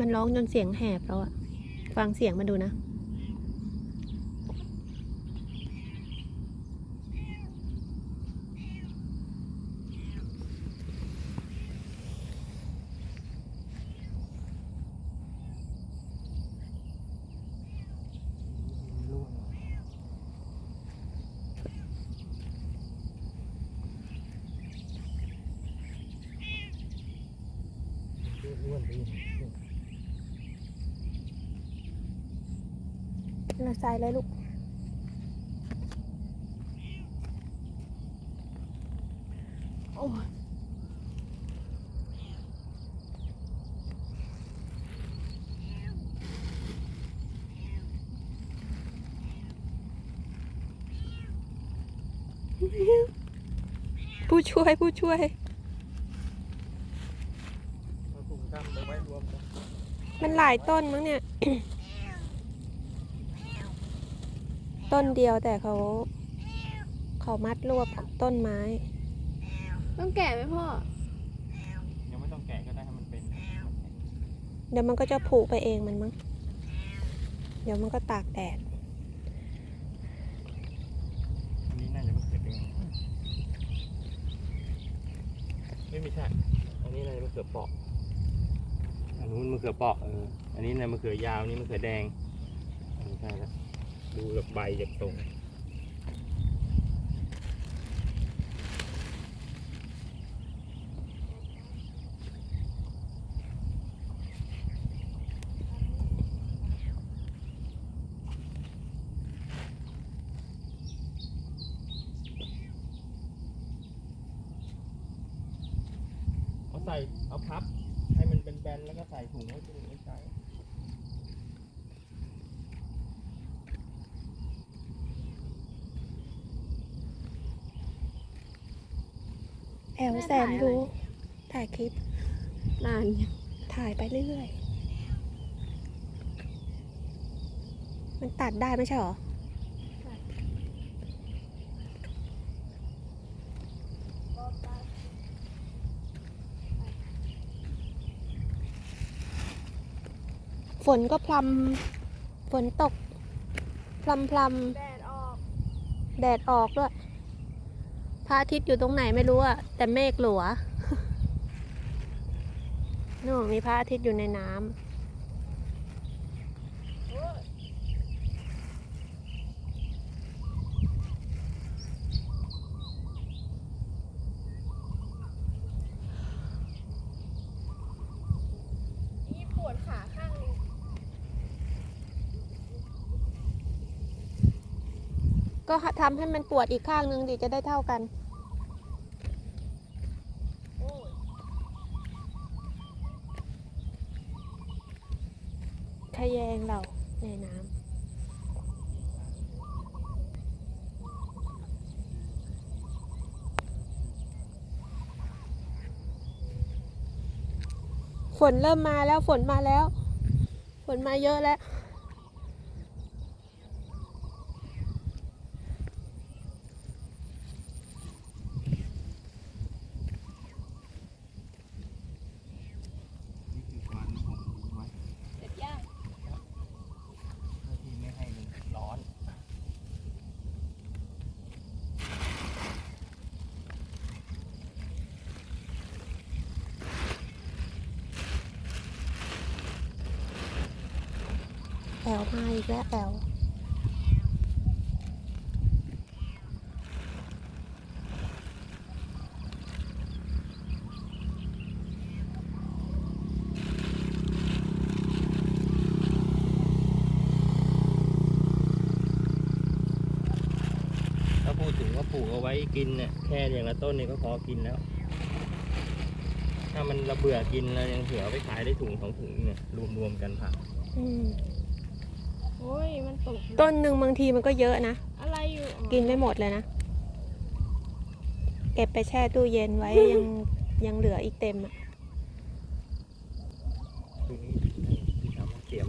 มันร้องจนเสียงแหบแล้วอะฟังเสียงมันดูนะร่ว งร่วนไปอีกเราใส่เลยลูก โอ้ยผู้ช่วยผู้ช่วยเอาถุงดำไปไว้รวมกันมันหลายต้นมั้งเนี่ย ต้นเดียวแต่เขา เขามัดรวบกับต้นไม้ ต้องแก่ไหมพ่อ ยังไม่ต้องแกะก็ได้ให้มันเป็นเดี๋ยวมันก็จะผุไปเองมันมั้ง เดี๋ยวมันก็ตากแดด อันนี้น่าจะมะเขือเทศไม่มีใช่อันนี้น่าจะมะเขือเปอกอันนู้นมะเขือเปอกเอออันนี้น่ะมะเขือยาวนี่มะเขือแดงอันนี้ใช่แล้ว ดูแบบใบจากตรงเอาใส่เอาพับ ให้มันเป็นแบนแล้วก็ใส่ถุงไว้ถุงไว้ใช้ แอลแสนรู้ถ่ายคลิปนานยังถ่ายไปเรื่อยๆ มันตัดได้ไม่ใช่หรอ ฝนก็พลำฝนตกพลำพลแดดออกำแดดออกด้วย พระอาทิตย์อยู่ตรงไหนไม่รู้อะแต่เมฆหลัวนู่นมีพระอาทิตย์อยู่ในน้ำ นี่ปวดขาข้างหนึง ก็ทำให้มันปวดอีกข้างนึงดิจะได้เท่ากันโอ้ยทะแยงเราในน้ำฝนเริ่มมาแล้วฝนมาแล้ว ฝนมาเยอะแล้ว นี่คือการผมทิ้งไว้ เสร็จย่าง เพื่อที่ไม่ให้มันร้อน แอลมาอีกแล้วแอลถ้าพูดถึงว่าปลูกเอาไว้กินเนี่ยแค่อย่างละต้นเนี่ยก็พอกินแล้ว ถ้ามันระเบื่อกินแล้วยังเผื่อเอาไปขายได้ถุงสองถุงเนี่ยรวมๆกันผักอืม โอ้ยมันตกต้นหนึ่งบางทีมันก็เยอะนะ อะไรอยู่อ๋อกินไม่หมดเลยนะ เก็บไปแช่ตู้เย็นไว้ ยังยังเหลืออีกเต็มอะทีนี้ที่ทำให้เตรียม